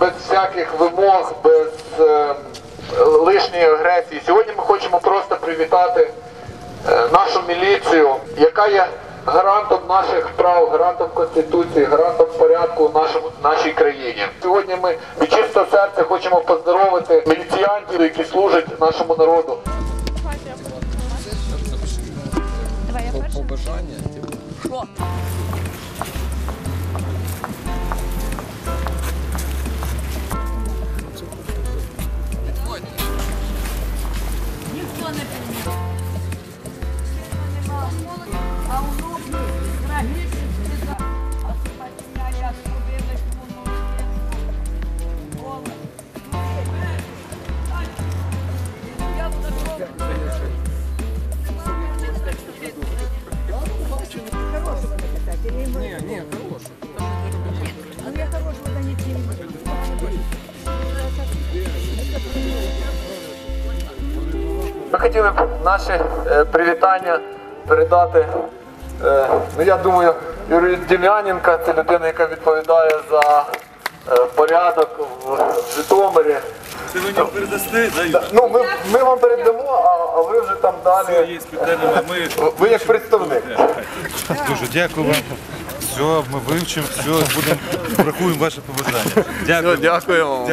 без всяких вимог, без е, лишньої агресії. Сьогодні ми хочемо просто привітати е, нашу міліцію, яка є гарантом наших прав, гарантом конституції, гарантом порядку в нашому нашій країні. Сьогодні ми від чистого серця хочемо поздоровити міліціянтів, які служать нашому народу. Давай я перша. Побажання. Нет, нет, хороший. У ну меня хорошего занятия не будет. Ми хотіли б наші е, привітання передати. е, ну я думаю, Юрію Дем'яненка, це людина, яка відповідає за е, порядок в Житомирі. Це ви мені передасте, да, Ну, ми, ми вам передамо, а, а ви вже там Все далі. Ми Ви як представник. дуже дякую вам. Все, ми вивчимо, все, будемо врахуємо ваше побажання. Дякую. Дякуємо.